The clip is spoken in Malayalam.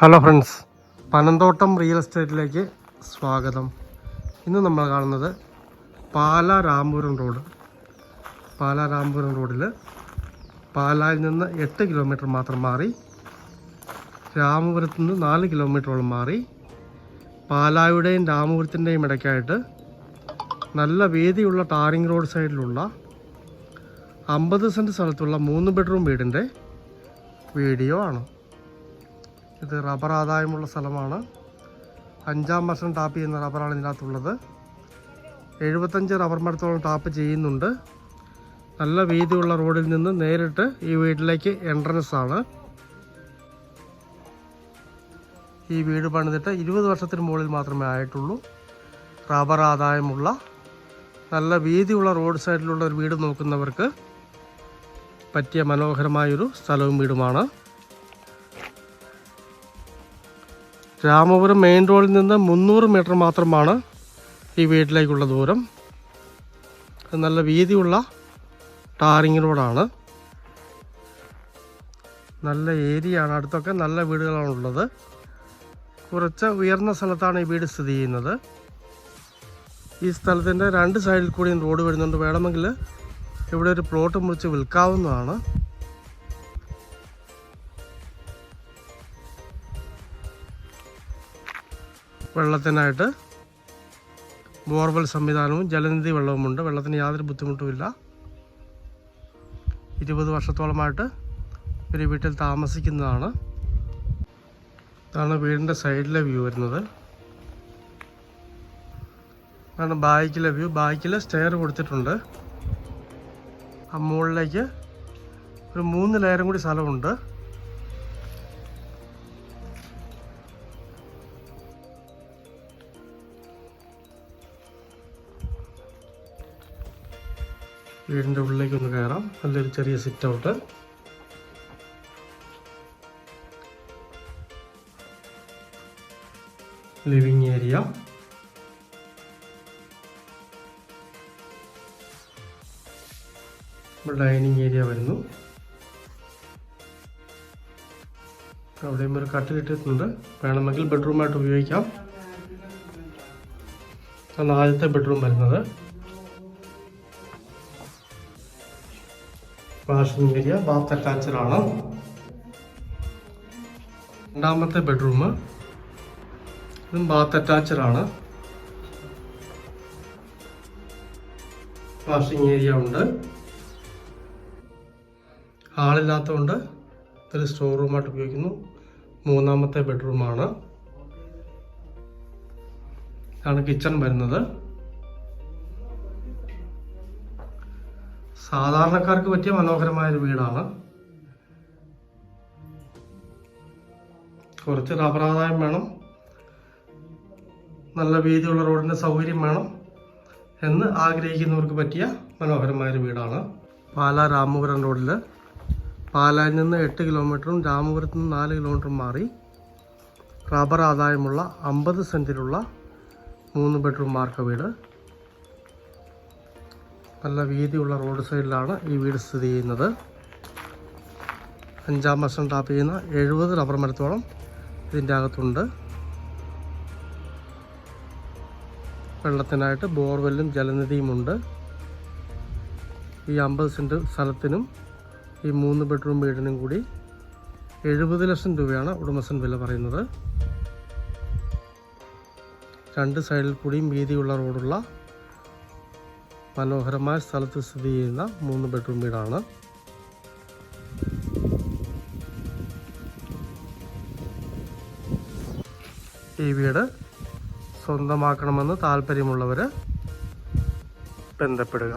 ഹലോ ഫ്രണ്ട്സ് പനന്തോട്ടം റിയൽ എസ്റ്റേറ്റിലേക്ക് സ്വാഗതം. ഇന്ന് നമ്മൾ കാണുന്നത് പാല രാമപുരം റോഡ്. പാല രാമപുരം റോഡിൽ പാലായിൽ നിന്ന് എട്ട് കിലോമീറ്റർ മാത്രം മാറി രാമപുരത്ത് നിന്ന് നാല് കിലോമീറ്ററോളം മാറി പാലായുടെയും രാമപുരത്തിന്റെയും ഇടയ്ക്കായിട്ട് നല്ല വീതിയുള്ള ടാറിംഗ് റോഡ് സൈഡിലുള്ള അമ്പത് സെന്റ് സ്ഥലത്തുള്ള മൂന്ന് ബെഡ്റൂം വീടിന്റെ വീഡിയോ ആണ്. ഇത് റബ്ബർ ആദായമുള്ള സ്ഥലമാണ്. അഞ്ചാം വർഷം ടാപ്പ് ചെയ്യുന്ന റബ്ബറാണ് ഇതിനകത്തുള്ളത്. എഴുപത്തഞ്ച് റബ്ബർ മരത്തോളം ടാപ്പ് ചെയ്യുന്നുണ്ട്. നല്ല വീതിയുള്ള റോഡിൽ നിന്ന് നേരിട്ട് ഈ വീട്ടിലേക്ക് എൻട്രൻസ് ആണ്. ഈ വീട് പണിതിട്ട് ഇരുപത് വർഷത്തിന് മുകളിൽ മാത്രമേ ആയിട്ടുള്ളൂ. റബ്ബർ ആദായമുള്ള നല്ല വീതിയുള്ള റോഡ് സൈഡിലുള്ള ഒരു വീട് നോക്കുന്നവർക്ക് പറ്റിയ മനോഹരമായൊരു സ്ഥലവും വീടുമാണ്. രാമപുരം മെയിൻ റോഡിൽ നിന്ന് മുന്നൂറ് മീറ്റർ മാത്രമാണ് ഈ വീട്ടിലേക്കുള്ള ദൂരം. നല്ല വീതിയുള്ള ടാറിങ് റോഡാണ്. നല്ല ഏരിയ ആണ് അടുത്തൊക്കെ നല്ല വീടുകളാണുള്ളത് കുറച്ച് ഉയർന്ന സ്ഥലത്താണ് ഈ വീട് സ്ഥിതി ചെയ്യുന്നത്. ഈ സ്ഥലത്തിന്റെ രണ്ട് സൈഡിൽ കൂടിയും റോഡ് വരുന്നുണ്ട്. വേണമെങ്കിൽ ഇവിടെ ഒരു പ്ലോട്ട് മുറിച്ച് വിൽക്കാവുന്നതാണ്. വെള്ളത്തിനായിട്ട് ബോർവെൽ സംവിധാനവും ജലനിധി വെള്ളവുമുണ്ട്. വെള്ളത്തിന് യാതൊരു ബുദ്ധിമുട്ടുമില്ല. ഇരുപത് വർഷത്തോളമായിട്ട് ഒരു വീട്ടിൽ താമസിക്കുന്നതാണ്. ഇതാണ് വീടിന്റെ സൈഡിലെ വ്യൂ വരുന്നത്. ഇതാണ് ബാക്കിലെ വ്യൂ. ബാക്കിൽ സ്റ്റെയർ കൊടുത്തിട്ടുണ്ട്. ആ മുകളിലേക്ക് ഒരു മൂന്ന് ലെയറും കൂടി സ്ഥലമുണ്ട്. വീടിന്റെ ഉള്ളിലേക്ക് ഒന്ന് കയറാം നല്ലൊരു ചെറിയ sit out living area dining area വരുന്നു. അവിടെയും ഒരു കട്ട് കിട്ടിയിട്ടുണ്ട് വേണമെങ്കിൽ ബെഡ്റൂമായിട്ട് ഉപയോഗിക്കാം. അതാണ് ആദ്യത്തെ ബെഡ്റൂം വരുന്നത്. വാഷിംഗ് ഏരിയ ബാത്ത് അറ്റാച്ച്ഡ് ആണ് രണ്ടാമത്തെ ബെഡ്റൂം. ഇതും ബാത്ത് അറ്റാച്ച്ഡ് ആണ് വാഷിംഗ് ഏരിയ ഉണ്ട്. ഹാളില്ലാത്തതുകൊണ്ട് ഇതൊരു സ്റ്റോർ റൂമായിട്ട് ഉപയോഗിക്കുന്നു. മൂന്നാമത്തെ ബെഡ്റൂമാണ്. ഇതാണ് കിച്ചൺ വരുന്നത്. സാധാരണക്കാർക്ക് പറ്റിയ മനോഹരമായ ഒരു വീടാണ്. കുറച്ച് റബ്ബർ ആദായം വേണം. നല്ല വീതിയുള്ള റോഡിന്റെ സൗകര്യം വേണം എന്ന് ആഗ്രഹിക്കുന്നവർക്ക് പറ്റിയ മനോഹരമായ ഒരു വീടാണ്. പാലാ രാമപുരം റോഡിൽ പാലായിൽ നിന്ന് എട്ട് കിലോമീറ്ററും രാമപുരത്ത് നിന്ന് നാല് കിലോമീറ്ററും മാറി റബ്ബർ ആദായമുള്ള അമ്പത് സെന്റിലുള്ള മൂന്ന് ബെഡ്റൂം മാർക്ക വീട്. നല്ല വീതിയുള്ള റോഡ് സൈഡിലാണ് ഈ വീട് സ്ഥിതി ചെയ്യുന്നത്. അഞ്ചാം വർഷം ടാപ്പ് ചെയ്യുന്ന എഴുപത് റബ്ബർ മരത്തോളം ഇതിന്റെ അകത്തുണ്ട്. വെള്ളത്തിനായിട്ട് ബോർവെല്ലും ജലനിധിയുമുണ്ട്. ഈ അമ്പത് സെന്റ് സ്ഥലത്തിനും ഈ മൂന്ന് ബെഡ്റൂം വീടിനും കൂടി എഴുപത് ലക്ഷം രൂപയാണ് ഉടമസ്ഥൻ വില പറയുന്നത്. രണ്ട് സൈഡിൽ കൂടിയും വീതിയുള്ള റോഡുള്ള മനോഹരമായ സ്ഥലത്ത് സ്ഥിതി ചെയ്യുന്ന മൂന്ന് ബെഡ്റൂം വീടാണ്. ഈ വീട് സ്വന്തമാക്കണമെന്ന് താല്പര്യമുള്ളവർ ബന്ധപ്പെടുക.